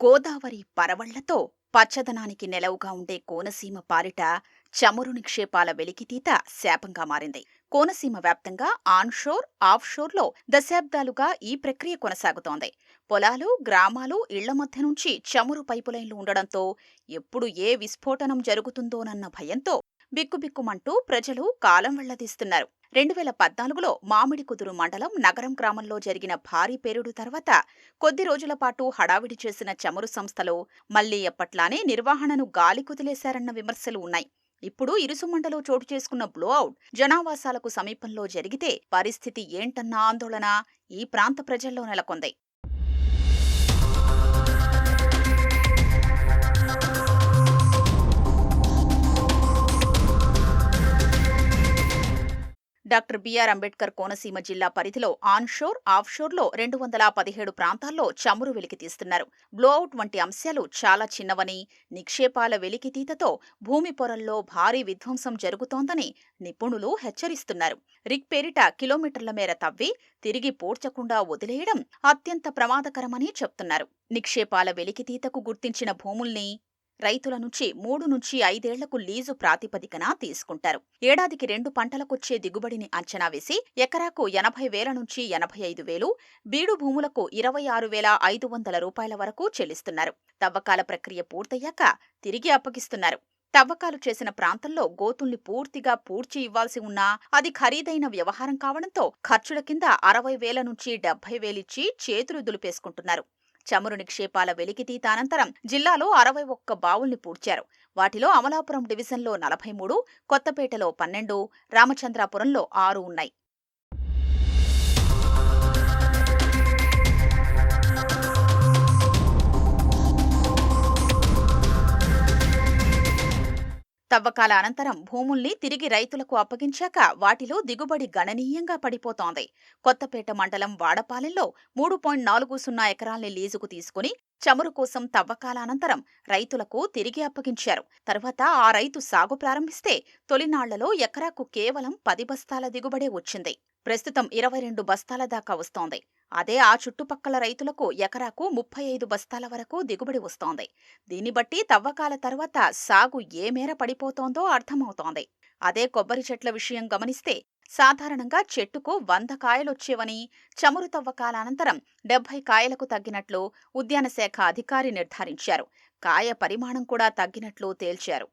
గోదావరి పరవళ్ళతో పచ్చదనానికి నెలవుగా ఉండే కోనసీమ పాలిట చమురు నిక్షేపాల వెలికితీత శాపంగా మారింది. కోనసీమ వ్యాప్తంగా ఆన్షోర్ ఆఫ్షోర్లో దశాబ్దాలుగా ఈ ప్రక్రియ కొనసాగుతోంది. పొలాలు గ్రామాలు ఇళ్ళ మధ్య నుంచి చమురు పైపులైన్లు ఉండడంతో ఎప్పుడు ఏ విస్ఫోటనం జరుగుతుందోనన్న భయంతో బిక్కుబిక్కుమంటూ ప్రజలు కాలం వెళ్ళదీస్తున్నారు. రెండు వేల పద్నాలుగులో మామిడి కుదురు మండలం నగరం గ్రామంలో జరిగిన భారీ పేరుడు తర్వాత కొద్ది రోజుల పాటు హడావిడి చేసిన చమురు సంస్థలు మళ్ళీ ఎప్పట్లానే నిర్వహణను గాలి కుదిలేశారన్న విమర్శలు ఉన్నాయి. ఇప్పుడు ఇరుసుమండలో చోటు చేసుకున్న బ్లోఅవుట్ జనావాసాలకు సమీపంలో జరిగితే పరిస్థితి ఏంటన్న ఆందోళన ఈ ప్రాంత ప్రజల్లో నెలకొంది. డాక్టర్ బిఆర్ అంబేద్కర్ కోనసీమ జిల్లా పరిధిలో ఆన్షోర్ ఆఫ్షోర్లో రెండు వందల పదిహేడు ప్రాంతాల్లో చమురు వెలికితీస్తున్నారు బ్లోఅవుట్ వంటి అంశాలు చాలా చిన్నవని నిక్షేపాల వెలికితీతతో భూమి పొరల్లో భారీ విధ్వంసం జరుగుతోందని నిపుణులు హెచ్చరిస్తున్నారు. రిక్ పేరిట కిలోమీటర్ల మేర తవ్వి తిరిగి పూడ్చకుండా వదిలేయడం అత్యంత ప్రమాదకరమని చెప్తున్నారు. నిక్షేపాల వెలికితీతకు గుర్తించిన భూముల్ని రైతుల నుంచి మూడు నుంచి ఐదేళ్ళకు లీజు ప్రాతిపదికన తీసుకుంటారు. ఏడాదికి రెండు పంటలకొచ్చే దిగుబడిని అంచనా వేసి ఎకరాకు ఎనభై వేల నుంచి ఎనభై ఐదు వేలు బీడు భూములకు ఇరవై ఆరు వేల ఐదు వందల రూపాయల వరకు చెల్లిస్తున్నారు. తవ్వకాల ప్రక్రియ పూర్తయ్యాక తిరిగి అప్పగిస్తున్నారు. తవ్వకాలు చేసిన ప్రాంతంలో గోతుల్ని పూర్తిగా పూడ్చి ఇవ్వాల్సి ఉన్నా అది ఖరీదైన వ్యవహారం కావడంతో ఖర్చుల కింద అరవై వేల నుంచి డెబ్బై వేలిచ్చి చేతులు దులిపేసుకుంటున్నారు. చమురు నిక్షేపాల వెలికితీత అనంతరం జిల్లాలో అరవై ఒక్క బావుల్ని పూడ్చారు. వాటిలో అమలాపురం డివిజన్లో నలభై మూడు కొత్తపేటలో పన్నెండు రామచంద్రాపురంలో ఆరు ఉన్నాయి. తవ్వకాల అనంతరం భూముల్ని తిరిగి రైతులకు అప్పగించాక వాటిలో దిగుబడి గణనీయంగా పడిపోతోంది. కొత్తపేట మండలం వాడపాలెంలో మూడు పాయింట్ నాలుగు సున్నా ఎకరాల్ని లీజుకు తీసుకుని చమురు కోసం తవ్వకాల అనంతరం రైతులకు తిరిగి అప్పగించారు. తర్వాత ఆ రైతు సాగు ప్రారంభిస్తే తొలినాళ్ళలో ఎకరాకు కేవలం పది బస్తాల దిగుబడే వచ్చింది. ప్రస్తుతం ఇరవై రెండు బస్తాల దాకా వస్తోంది. అదే ఆ చుట్టుపక్కల రైతులకు ఎకరాకు ముప్పై ఐదు బస్తాల వరకు దిగుబడి వస్తోంది. దీన్ని బట్టి తవ్వకాల తర్వాత సాగు ఏ మేర పడిపోతోందో అర్థమవుతోంది. అదే కొబ్బరి చెట్ల విషయం గమనిస్తే సాధారణంగా చెట్టుకు వంద కాయలొచ్చేవని చమురు తవ్వకాల అనంతరం డెబ్బై కాయలకు తగ్గినట్లు ఉద్యానశాఖ అధికారి నిర్ధారించారు. కాయ పరిమాణం కూడా తగ్గినట్లు తేల్చారు.